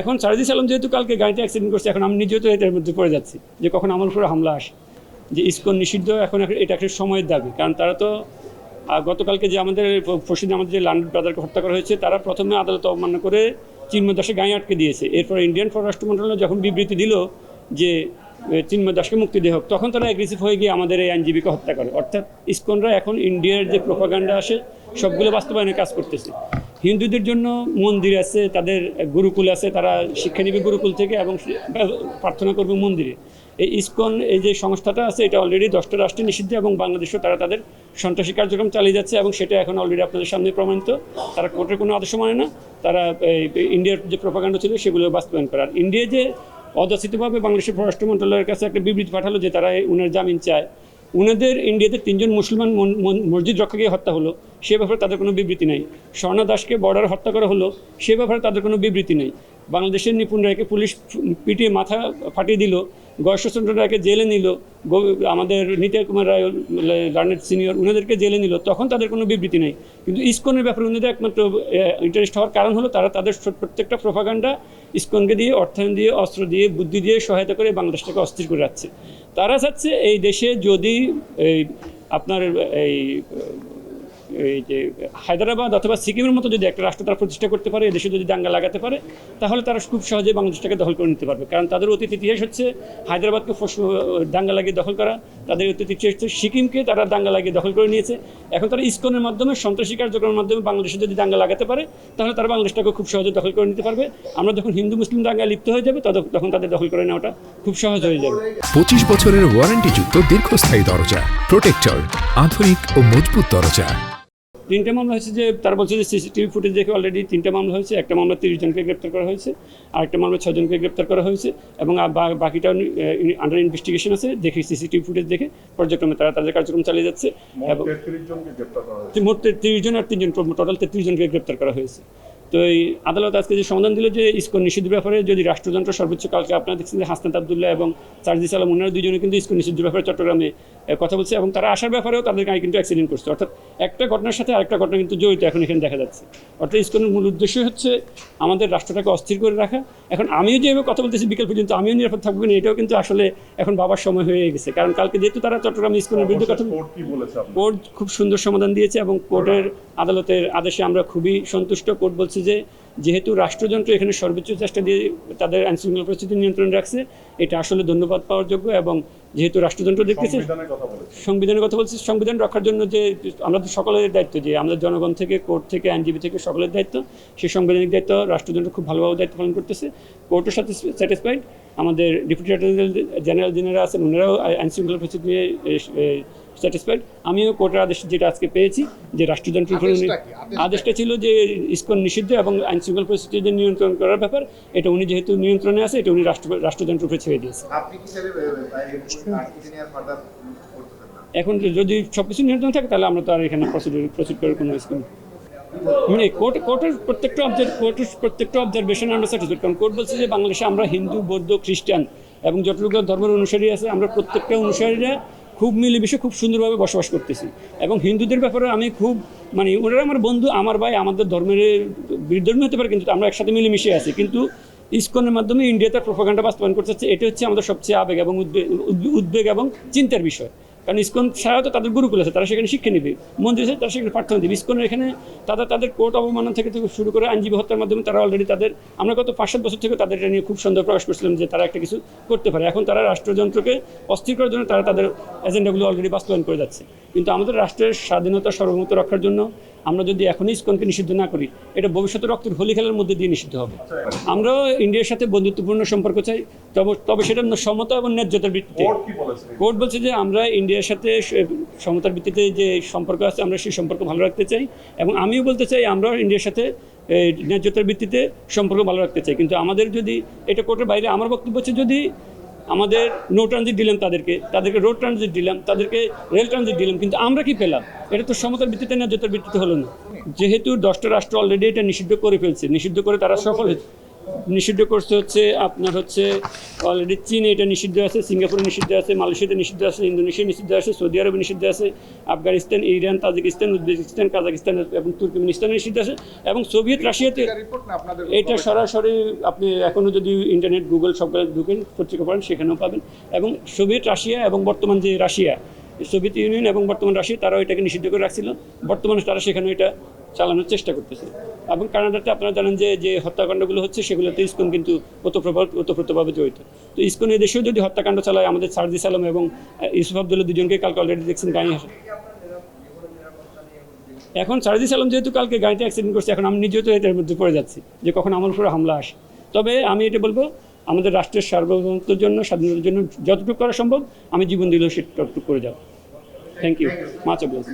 এখন সারজিস আলম যেহেতু কালকে গাড়িতে অ্যাক্সিডেন্ট করছে, এখন আমি নিজেও তো এটার মধ্যে পড়ে যাচ্ছি যে কখন আমার উপরে হামলা আসে। যে ইস্কন নিষিদ্ধ, এখন এটা একটা সময়ের দাবি। কারণ তারা তো গতকালকে যে আমাদের ফসিদ আমাদের যে লান্ড ব্রাদারকে হত্যা করা হয়েছে, তারা প্রথমে আদালত অবমাননা করে চিন্ময় দাসে গায়ে আটকে দিয়েছে। এরপর ইন্ডিয়ান পররাষ্ট্র মন্ত্রণালয় যখন বিবৃতি দিল যে চিন্ময় দাসকে মুক্তি দেওয়া হোক, তখন তারা অ্যাগ্রেসিভ হয়ে গিয়ে আমাদের এই আইনজীবীকে হত্যা করে। অর্থাৎ ইস্কনরা এখন ইন্ডিয়ার যে প্রোপাগান্ডা আসে, সবগুলো বাস্তবায়নে কাজ করতেছে। হিন্দুদের জন্য মন্দির আছে, তাদের গুরুকুল আছে, তারা শিক্ষা নেবে গুরুকুল থেকে এবং প্রার্থনা করবে মন্দিরে। এই ইসকন, এই যে সংস্থাটা আছে, এটা অলরেডি দশটা রাষ্ট্রে নিষিদ্ধ এবং বাংলাদেশেও তারা তাদের সন্ত্রাসী কার্যক্রম চালিয়ে যাচ্ছে এবং সেটা এখন অলরেডি আপনাদের সামনে প্রমাণিত। তারা কোর্টের কোনো আদেশ মানে না। তারা ইন্ডিয়ার যে প্রোপাগান্ডা ছিল, সেগুলো বাস্তবায়ন করে। আর ইন্ডিয়া যে অযাচিতভাবে বাংলাদেশের পররাষ্ট্র মন্ত্রণালয়ের কাছে একটা বিবৃতি পাঠালো যে তারা উনার জামিন চায়। উনাদের ইন্ডিয়াতে তিনজন মুসলমান মন- মন- মসজিদ রক্ষাকে হত্যা হলো, সে ব্যাপারে তাদের কোনো বিবৃতি নেই। স্বর্ণা দাসকে বর্ডার হত্যা করা হলো, সে ব্যাপারে তাদের কোনো বিবৃতি নেই। বাংলাদেশের নিপুণ রায়কে পুলিশ পিটিয়ে মাথা ফাটিয়ে দিল গয়েশ্বরচন্দ্র রায়কে জেলে নিল আমাদের নিতাই কুমার রায় লার্নেট সিনিয়র, উনাদেরকে জেলে নিল, তখন তাদের কোনো বিবৃতি নেই। কিন্তু ইসকনের ব্যাপারে উনাদের একমাত্র ইন্টারেস্ট হওয়ার কারণ হলো তারা তাদের প্রত্যেকটা প্রভাগান্ডা ইসকনকে দিয়ে, অর্থায়ন দিয়ে, অস্ত্র দিয়ে, বুদ্ধি দিয়ে সহায়তা করে বাংলাদেশটাকে অস্থির করে রাখছে। তারা চাচ্ছে এই দেশে যদি এই আপনার এই এই যে হায়দ্রাবাদ অথবা সিকিমের মতো যদি একটা রাষ্ট্র তারা প্রতিষ্ঠা করতে পারে দেশে যদি দাঙ্গা লাগাতে পারে, তাহলে তারা খুব সহজে বাংলাদেশটাকে দখল করে নিতে পারবে। কারণ তাদের অতীত ইতিহাস হচ্ছে হায়দ্রাবাদকে দাঙ্গা লাগিয়ে দখল করা তাদের অত্যধিক চেষ্টা। সিকিমকে তারা দাঙ্গা লাগিয়ে দখল করে নিয়েছে। এখন তারা ইস্কনের মাধ্যমে, সন্ত্রাসী কার্যক্রমের মাধ্যমে বাংলাদেশে যদি দাঙ্গা লাগাতে পারে, তাহলে তারা বাংলাদেশটাকে খুব সহজে দখল করে নিতে পারবে। আমরা যখন হিন্দু মুসলিম দাঙ্গা লিপ্ত হয়ে যাবে তখন তাদের দখল করে নেওয়াটা খুব সহজ হয়ে যাবে। পঁচিশ বছরের ওয়ারেন্টিযুক্ত দীর্ঘস্থায়ী দরজা প্রোটেক্টর আধুনিক ও মজবুত দরজা। তিনটা মামলা হয়েছে যে তার বলছে যে সিসিটিভি ফুটেজ দেখে অলরেডি তিনটা মামলা হয়েছে। একটা মামলা তিরিশ জনকে গ্রেপ্তার করা হয়েছে আর একটা মামলা ছজনকে গ্রেপ্তার করা হয়েছে এবং বাকিটা আন্ডার ইনভেস্টিগেশন আছে দেখে সিসিটিভি ফুটেজ দেখে পর্যায়ক্রমে তারা তাদের কার্যক্রম চালিয়ে যাচ্ছে। এবং তেত্রিশ মোট তিরিশ জন আর তিনজন টোটাল তেত্রিশ জনকে গ্রেপ্তার করা হয়েছে। তো এই আদালত আজকে যে সমাধান দিল যে ইস্কন নিষিদ্ধ ব্যাপারে যদি রাষ্ট্রযন্ত্র সর্বোচ্চ কালকে আপনারা দেখছেন যে হাসনাত আবদুল্লাহ এবং সার্জিস আলম ওনারা দুজনে কিন্তু ইস্কন নিষিদ্ধ ব্যাপারে চট্টগ্রামে কথা বলছে এবং তারা আসার ব্যাপারেও তাদের গায়ে কিন্তু অ্যাক্সিডেন্ট করছে। অর্থাৎ একটা ঘটনার সাথে আরেকটা ঘটনা কিন্তু জড়িত এখন এখানে দেখা যাচ্ছে। অর্থাৎ ইস্কনের মূল উদ্দেশ্য হচ্ছে আমাদের রাষ্ট্রটাকে অস্থির করে রাখা। এখন আমিও যে কথা বলতেছি বিকেল পর্যন্ত আমিও নিরাপদ থাকব না এটাও কিন্তু আসলে এখন বাবার সময় হয়ে গেছে। কারণ কালকে যেহেতু তারা চট্টগ্রাম স্কুলের বিরুদ্ধে কথা কোর্ট বলেছে কোর্ট খুব সুন্দর সমাধান দিয়েছে এবং কোর্টের আদালতের আদেশে আমরা খুবই সন্তুষ্ট। কোর্ট বলছে যে যেহেতু রাষ্ট্রযন্ত্র এখানে সর্বোচ্চ চেষ্টা দিয়ে তাদের আইনশৃঙ্খলা পরিস্থিতি নিয়ন্ত্রণ রাখছে এটা আসলে ধন্যবাদ পাওয়ার যোগ্য এবং যেহেতু রাষ্ট্রযন্ত্র দেখতেছে সংবিধানের কথা বলেছে। সংবিধান রক্ষার জন্য যে আমাদের সকলের দায়িত্ব যে আমাদের জনগণ থেকে কোর্ট থেকে আইনজীবী থেকে সকলের দায়িত্ব সেই সাংবিধানিক দায়িত্ব রাষ্ট্রযন্ত্র খুব ভালোভাবে দায়িত্ব পালন করতেছে। কোর্টের সাথে স্যাটিসফাইড আমাদের ডেপুটি অ্যাটর্নি জেনারেল যিনারা আছেন ওনারাও আইন শৃঙ্খলা পরিস্থিতি নিয়ে স্যাটিসফাইড আমিও কোর্টের আদেশ যেটা আজকে পেয়েছি যে রাষ্ট্রযন্ত্র আদেশটা ছিল যে ইস্কন নিষিদ্ধ এবং আইন শৃঙ্খলা পরিস্থিতি নিয়ন্ত্রণ করার ব্যাপার এটা উনি যেহেতু নিয়ন্ত্রণে আছে এটা উনি রাষ্ট্র রাষ্ট্রযন্ত্র উপরে ছেড়ে দিয়েছে। এখন যদি সব কিছু নিয়ন্ত্রণ থাকে তাহলে আমরা তো আর এখানে প্রসিডিউর প্রসিড করার কোনো স্কিম মানে কোর্ট কোর্টের প্রত্যেকটা অবজার কোর্টের প্রত্যেকটা অবজারভেশন আমরা স্যাটিসফাইড কারণ কোর্ট বলছে যে বাংলাদেশে আমরা হিন্দু বৌদ্ধ খ্রিস্টান এবং যতটুকু ধর্মের অনুসারী আছে আমরা প্রত্যেকটা অনুসারীরা খুব মিলেমিশে খুব সুন্দরভাবে বসবাস করতেছি। এবং হিন্দুদের ব্যাপারে আমি খুব মানে ওনারা আমার বন্ধু, আমার ভাই, আমাদের ধর্মের বিরুদ্ধর্মী হতে পারে, কিন্তু আমরা একসাথে মিলেমিশে আছি। কিন্তু ইস্কনের মাধ্যমে ইন্ডিয়াতে প্রোপাগান্ডা বাস্তবায়ন করতে হচ্ছে এটা হচ্ছে আমাদের সবচেয়ে আবেগ এবং উদ্বেগ এবং চিন্তার বিষয়। কারণ ইস্কন ছাড়াও তো তাদের গুরুকুল আছে, তারা সেখানে শিক্ষা নেবে। মন্দির আছে তারা সেখানে প্রার্থনা দেবে। ইস্কনের এখানে তাদের তাদের কোর্ট অবমাননা থেকে থেকে শুরু করে আইনজীবী হত্যার মাধ্যমে তারা অলরেডি তাদের, আমরা গত পাঁচ সাত বছর থেকে তাদের এটা নিয়ে খুব সন্দেহ প্রকাশ করছিলাম যে তারা একটা কিছু করতে পারে। এখন তারা রাষ্ট্রযন্ত্রকে অস্থির করার জন্য তারা তাদের এজেন্ডাগুলো অলরেডি বাস্তবায়ন করে যাচ্ছে। কিন্তু আমাদের রাষ্ট্রের স্বাধীনতা সার্বভৌমত্ব রক্ষার জন্য আমরা যদি এখনই ইসকনকে নিষিদ্ধ না করি এটা ভবিষ্যতে রক্তের হোলি খেলার মধ্যে দিয়ে নিষিদ্ধ হবে। আমরাও ইন্ডিয়ার সাথে বন্ধুত্বপূর্ণ সম্পর্ক চাই তবে তবে সেটা সমতা এবং ন্যায্যতার ভিত্তিতে। কোর্ট কি বলেছে? কোর্ট বলছে যে আমরা ইন্ডিয়ার সাথে সমতার ভিত্তিতে যে সম্পর্ক আছে আমরা সেই সম্পর্ক ভালো রাখতে চাই এবং আমিও বলতে চাই আমরাও ইন্ডিয়ার সাথে ন্যায্যতার ভিত্তিতে সম্পর্ক ভালো রাখতে চাই। কিন্তু আমাদের যদি এটা কোর্টের বাইরে আমার বক্তব্য হচ্ছে যদি আমাদের নো ট্রানজিট দিলাম তাদেরকে তাদেরকে রোড ট্রানজিট দিলাম, তাদেরকে রেল ট্রানজিট দিলাম, কিন্তু আমরা কি পেলাম? এটা তো সমতার ভিত্তিতে ন্যায্যতার ভিত্তিতে হলো না। যেহেতু দশটা রাষ্ট্র অলরেডি এটা নিষিদ্ধ করে ফেলছে, নিষিদ্ধ করে তারা সফল হয়েছে। নিষিদ্ধ করছে হচ্ছে আপনার হচ্ছে অলরেডি চীন এটা নিষিদ্ধ আছে সিঙ্গাপুরে নিষিদ্ধ আছে মালয়েশিয়াতে নিষিদ্ধ আছে ইন্দোনেশিয়া নিষিদ্ধ আছে সৌদি আরবে নিষিদ্ধ আছে Afghanistan Iran Tajikistan Uzbekistan Kazakhstan এবং তুর্কমেনিস্তানে নিষিদ্ধ আছে এবং সোভিয়েত রাশিয়াতে এটা সরাসরি আপনি এখনও যদি ইন্টারনেট গুগল সবগুলো ঢুকেন পত্রিকা পড়েন সেখানেও পাবেন। এবং সোভিয়েত রাশিয়া এবং বর্তমান যে রাশিয়া সোভিয়েত ইউনিয়ন এবং বর্তমান রাশিয়া, তারাও এটাকে নিষিদ্ধ করে রাখছিল। বর্তমানে তারা সেখানে এটা চালানোর চেষ্টা করতেছে। এবং কানাডাতে আপনারা জানেন যে যে হত্যাকাণ্ডগুলো হচ্ছে, সেগুলোতে ইসকন কিন্তু ওতপ্রভাব, ওতপ্রোতভাবে জড়িত। তো ইসকন দেশেও যদি হত্যাকাণ্ড চালায়, আমাদের সার্জিস আলম এবং ইউসুফ আবদুল্লাহ দুজনকে কালকে অলরেডি দেখছেন, গাড়ি আসে। এখন সার্জিস আলম যেহেতু কালকে গাড়িতে অ্যাক্সিডেন্ট করছে, এখন আমি নিজেও তো এটার মধ্যে পড়ে যাচ্ছি যে কখন আমার উপরে হামলা আসে। তবে আমি এটা বলব আমাদের রাষ্ট্রের সার্বভৌমত্বের জন্য, স্বাধীনতার জন্য যতটুকু করা সম্ভব, আমি জীবন দিলেও সেটুকু করে যাব। Thank you much অব্লাস